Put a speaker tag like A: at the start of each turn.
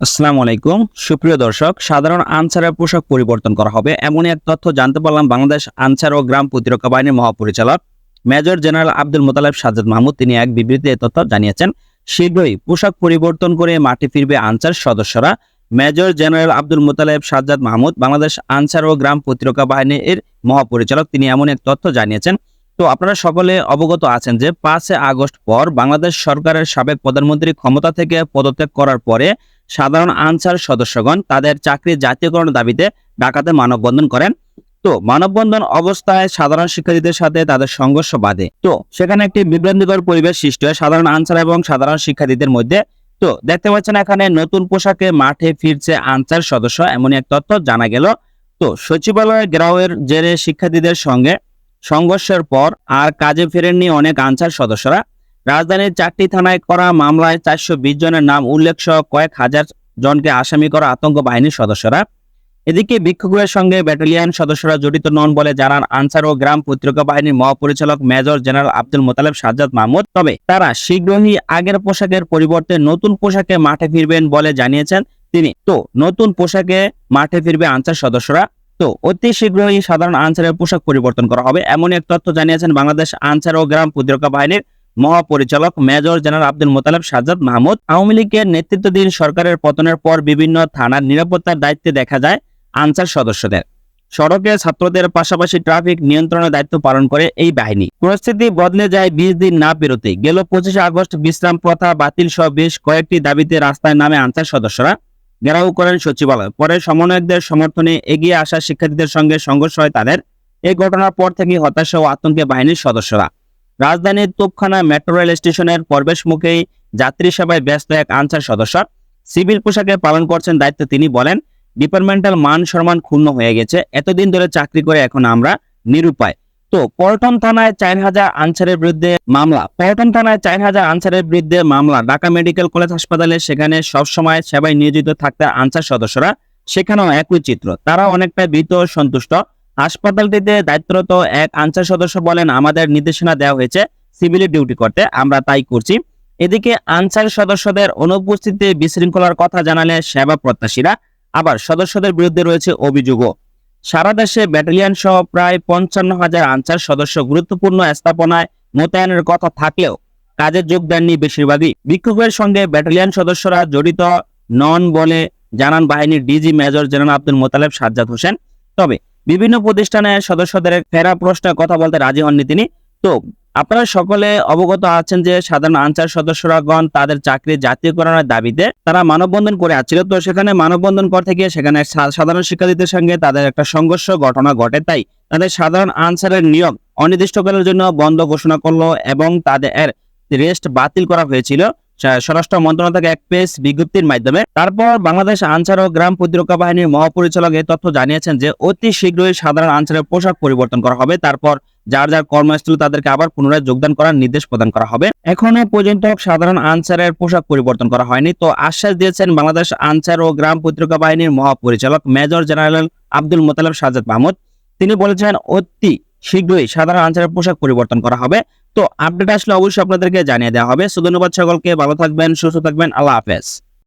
A: আসসালামু আলাইকুম। সুপ্রিয় দর্শক, সাধারণ আনসারের পোশাক পরিবর্তন করা হবে। এমন এক তথ্য জানতে পারলাম বাংলাদেশ আনসার ও গ্রাম প্রতিরক্ষা বাহিনীর মহাপরিচালক মেজর জেনারেল আব্দুল মোতালেব সাজ্জাদ মাহমুদ। তিনি এক বিবৃতিতে তথ্য জানিয়েছেন, শীঘ্রই পোশাক পরিবর্তন করে মাঠে ফিরবে আনসার সদস্যরা। মেজর জেনারেল আব্দুল মোতালেব সাজ্জাদ মাহমুদ, বাংলাদেশ আনসার ও গ্রাম প্রতিরক্ষা বাহিনীর মহাপরিচালক। তিনি এমন এক তথ্য জানিয়েছেন, তো আপনারা সকলে অবগত আছেন যে পাঁচে আগস্ট পর বাংলাদেশ সরকারের সাবেক প্রধানমন্ত্রী ক্ষমতা থেকে পদত্যাগ করার পরে সাধারণ আনসার সদস্যগণ তাদের চাকরি জাতীয়করণের দাবিতে ঢাকাতে মানববন্ধন করেন। তো, মানববন্ধন অবস্থায় সাধারণ শিক্ষার্থীদের সাথে তাদের সংঘর্ষ বাধে। তো, সেখানে একটি বিভ্রান্তিকর পরিবেশ সৃষ্টি হয় সাধারণ আনসার এবং সাধারণ শিক্ষার্থীদের মধ্যে। তো, দেখতে পাচ্ছেন এখানে নতুন পোশাকে মাঠে ফিরছে আনসার সদস্য এমন এক তথ্য জানা গেল। তো, সচিবালয় গ্রামের জেরে শিক্ষার্থীদের সঙ্গে সংঘর্ষের পর আর কাজে ফেরেননি অনেক আনসার সদস্যরা। রাজধানীর চারটি থানায় করা মামলায় চারশো বিশ জনের নাম উল্লেখ সহ কয়েক হাজার জনকে আসামি করা আতঙ্ক বাহিনীর সদস্যরা। এদিকে বিক্ষোভের সঙ্গে ব্যাটালিয়ন সদস্যরা জড়িত নন বলে জানান আনসার ও গ্রাম প্রতিরক্ষা বাহিনীর মহাপরিচালক মেজর জেনারেল আব্দুল মোতালেব সাজ্জাদ মাহমুদ। তবে তারা শীঘ্রই আগের পোশাকের পরিবর্তে নতুন পোশাকে মাঠে ফিরবেন বলে জানিয়েছেন তিনি। তো নতুন পোশাকে মাঠে ফিরবে আনসার সদস্যরা? তো অতি শীঘ্রই সাধারণ আনসারের পোশাক পরিবর্তন করা হবে এমন এক তথ্য জানিয়েছেন বাংলাদেশ আনসার ও গ্রাম প্রতিরক্ষা বাহিনীর মহাপরিচালক মেজর জেনারেল আব্দুল মোতালেব সাজ্জাদ মাহমুদ। আওয়ামী লীগের নেতৃত্বাধীন সরকারের পতনের পর বিভিন্ন থানার নিরাপত্তার দায়িত্বে দেখা যায় আনসার সদস্যদের। সড়কে ছাত্রদের পাশাপাশি ট্রাফিক নিয়ন্ত্রণের দায়িত্ব পালন করে এই বাহিনী। পরিস্থিতি বদলে যায় বিশ দিন না পেরোতে গেল পঁচিশে আগস্ট বিশ্রাম প্রথা বাতিল সহ বেশ কয়েকটি দাবিতে রাস্তায় নামে আনসার সদস্যরা ঘেরাও করেন সচিবালয়। পরে সমন্বয়কদের সমর্থনে এগিয়ে আসা শিক্ষার্থীদের সঙ্গে সংঘর্ষ হয় তাদের। এই ঘটনার পর থেকে হতাশা ও আতঙ্কে বাহিনীর সদস্যরা। রাজধানীর তোপখানা মেট্রো রেল স্টেশনের প্রবেশ মুখেই যাত্রী সেবায় ব্যস্ত এক আনসার সদস্য। সিভিল পোশাকে পালন করছেন দায়িত্ব তিনি বলেন, ডিপার্টমেন্টাল মান সম্মান ক্ষুণ্ণ হয়ে গেছে। এতদিন ধরে চাকরি করে এখন আমরা নিরুপায়। তো পল্টন থানায় চার হাজার আনসারের বিরুদ্ধে মামলা। পল্টন থানায় চার হাজার আনসারের বিরুদ্ধে মামলা। ঢাকা মেডিকেল কলেজ হাসপাতালে সেখানে সবসময় সেবায় নিয়োজিত থাকতে আনসার সদস্যরা, সেখানেও একই চিত্র। তারা অনেকটা ভীত সন্তুষ্ট। হাসপাতালটিতে দায়িত্বরত এক আনসার সদস্য বলেন, আমাদের নির্দেশনা দেওয়া হয়েছে সিভিল ডিউটি করতে, আমরা তাই করছি। এদিকে আনসার সদস্যদের অনুপস্থিতিতে বিশৃঙ্খলার কথা জানালে সেবা প্রত্যাশীরা, আবার সদস্যদের বিরুদ্ধে রয়েছে অভিযোগও। সারা দেশে ব্যাটালিয়ন সহ প্রায় পঞ্চান্ন হাজার আনসার সদস্য গুরুত্বপূর্ণ স্থাপনায় মোতায়েনের কথা থাকলেও কাজে যোগ দেননি বেশিরভাগই। বিক্ষোভের সঙ্গে ব্যাটালিয়ন সদস্যরা জড়িত নন বলে জানান বাহিনীর DG major general Abdul Motaleb Sajjad Hossain. তবে বিভিন্ন প্রতিষ্ঠানে সদস্যদের ফেরা প্রশ্নে কথা বলতে রাজি হননি তিনি। তো আপনারা সকলে অবগত আছেন যে সাধারণ আনসার সদস্যরাগণ তাদের চাকরি জাতীয়করণের দাবিতে তারা মানববন্ধন করে আসছিল। তো সেখানে মানববন্ধন করতে গিয়ে সেখানে সাধারণ শিক্ষার্থীদের সঙ্গে তাদের একটা সংঘর্ষ ঘটনা ঘটে। তাই তাদের সাধারণ আনসারের নিয়োগ অনির্দিষ্টকালের জন্য বন্ধ ঘোষণা করল এবং তাদের রেস্ট বাতিল করা হয়েছিল। স্বরাষ্ট্র মন্ত্রণালয় থেকে এক পেজ বিজ্ঞপ্তির মাধ্যমে। তারপর বাংলাদেশ আনসার ও গ্রাম প্রতিরক্ষা বাহিনীর মহাপরিচালক এই তথ্য জানিয়েছেন যে, অতি শীঘ্রই সাধারণ আনসারের পোশাক পরিবর্তন করা হবে। তারপর যার যার কর্মস্থল তাদেরকে আবার পুনরায় যোগদান করার নির্দেশ প্রদান করা হবে। এখনও পর্যন্ত সাধারণ আনসারের পোশাক পরিবর্তন করা হয়নি। তো আশ্বাস দিয়েছেন বাংলাদেশ আনসার ও গ্রাম প্রতিরক্ষা বাহিনীর মহাপরিচালক, মেজর জেনারেল আব্দুল মোতালেব সাজাদ মাহমুদ। তিনি বলেছেন, অতি শীঘ্রই সাধারণ আনসারের পোশাক পরিবর্তন করা হবে। তো আপডেট আসলে অবশ্যই আপনাদেরকে জানিয়ে দেওয়া হবে। সো ধন্যবাদ সকলকে, ভালো থাকবেন, সুস্থ থাকবেন, আল্লাহ হাফেজ।